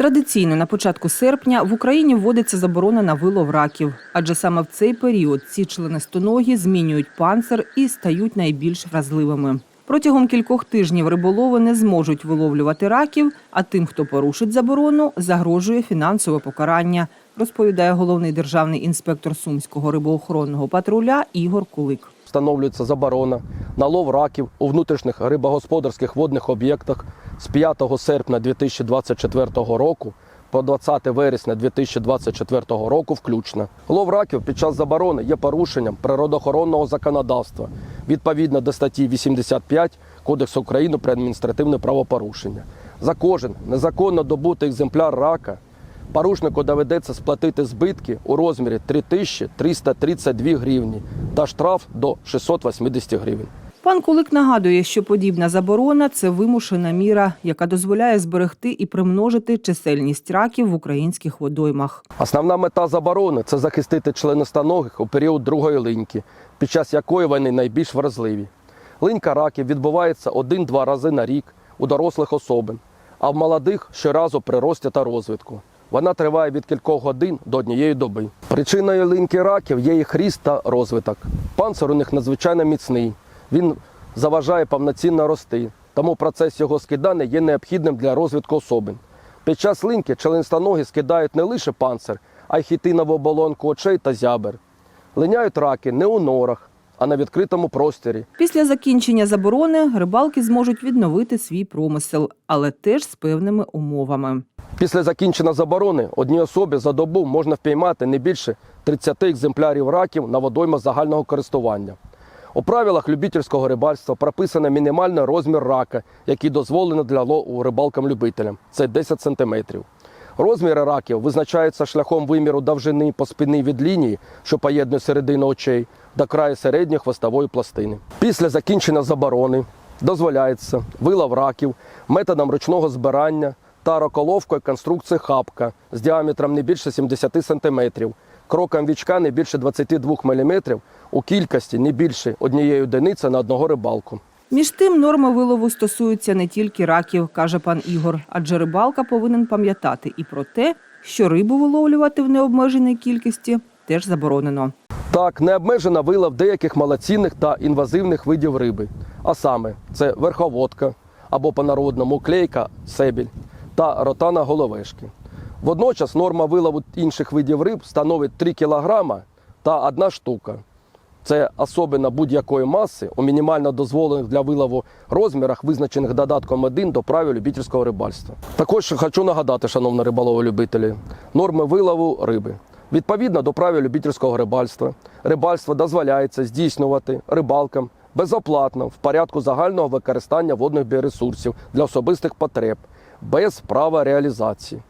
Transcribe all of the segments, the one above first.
Традиційно на початку серпня в Україні вводиться заборона на вилов раків, адже саме в цей період ці членистоногі змінюють панцир і стають найбільш вразливими. Протягом кількох тижнів риболови не зможуть виловлювати раків, а тим, хто порушить заборону, загрожує фінансове покарання, розповідає головний державний інспектор Сумського рибоохоронного патруля Ігор Кулик. Встановлюється заборона на лов раків у внутрішніх рибогосподарських водних об'єктах з 5 серпня 2024 року по 20 вересня 2024 року включно. Лов раків під час заборони є порушенням природоохоронного законодавства відповідно до статті 85 Кодексу України про адміністративне правопорушення. За кожен незаконно добутий екземпляр рака Порушнику доведеться сплатити збитки у розмірі 3332 гривні та штраф до 680 гривень. Пан Кулик нагадує, що подібна заборона це вимушена міра, яка дозволяє зберегти і примножити чисельність раків в українських водоймах. Основна мета заборони це захистити членистоногих у період другої линьки, під час якої вони найбільш вразливі. Линька раків відбувається один-два рази на рік у дорослих особин, а в молодих щоразу при рості та розвитку. Вона триває від кількох годин до однієї доби. Причиною линьки раків є їх ріст та розвиток. Панцир у них надзвичайно міцний. Він заважає повноцінно рости, тому процес його скидання є необхідним для розвитку особин. Під час линьки членистоногі скидають не лише панцир, а й хітинову оболонку очей та зябер. Линяють раки не у норах, а на відкритому просторі. Після закінчення заборони рибалки зможуть відновити свій промисел, але теж з певними умовами. Після закінчення заборони одній особі за добу можна впіймати не більше 30 екземплярів раків на водоймах загального користування. У правилах любительського рибальства прописано мінімальний розмір рака, який дозволено для лову рибалкам-любителям це 10 см. Розміри раків визначаються шляхом виміру довжини по спині від лінії, що поєднує середину очей, до краю середньої хвостової пластини. Після закінчення заборони дозволяється вилов раків методом ручного збирання та роколовкою конструкції хапка з діаметром не більше 70 см, кроком вічка не більше 22 мм, у кількості не більше однієї одиниці на одного рибалку. Між тим, норми вилову стосуються не тільки раків, каже пан Ігор, адже рибалка повинен пам'ятати і про те, що рибу виловлювати в необмеженій кількості теж заборонено. Так, не обмежена вилов деяких малоцінних та інвазивних видів риби. А саме це верховодка або по-народному клейка, себіль та ротана головешки. Водночас норма вилову інших видів риб становить 3 кг та 1 штука. Це особина будь-якої маси у мінімально дозволених для вилову розмірах, визначених додатком 1 до правил любительського рибальства. Також хочу нагадати, шановні риболови-любителі, норми вилову риби. Відповідно до правил любительського рибальства, рибальство дозволяється здійснювати рибалкам безоплатно в порядку загального використання водних біоресурсів для особистих потреб без права реалізації.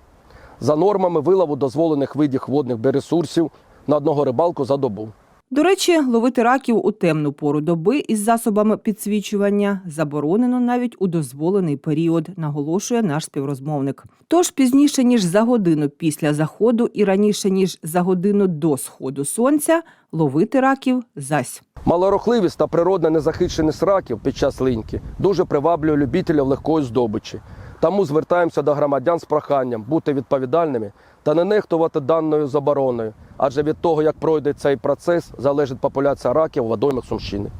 За нормами вилову дозволених видів водних біоресурсів на одного рибалку за добу. До речі, ловити раків у темну пору доби із засобами підсвічування заборонено навіть у дозволений період, наголошує наш співрозмовник. Тож пізніше ніж за годину після заходу і раніше ніж за годину до сходу сонця ловити раків зась. Малорухливість та природна незахищеність раків під час линьки дуже приваблює любителів легкої здобичі. Тому звертаємося до громадян з проханням бути відповідальними та не нехтувати даною забороною, адже від того, як пройде цей процес, залежить популяція раків водоймах Сумщини.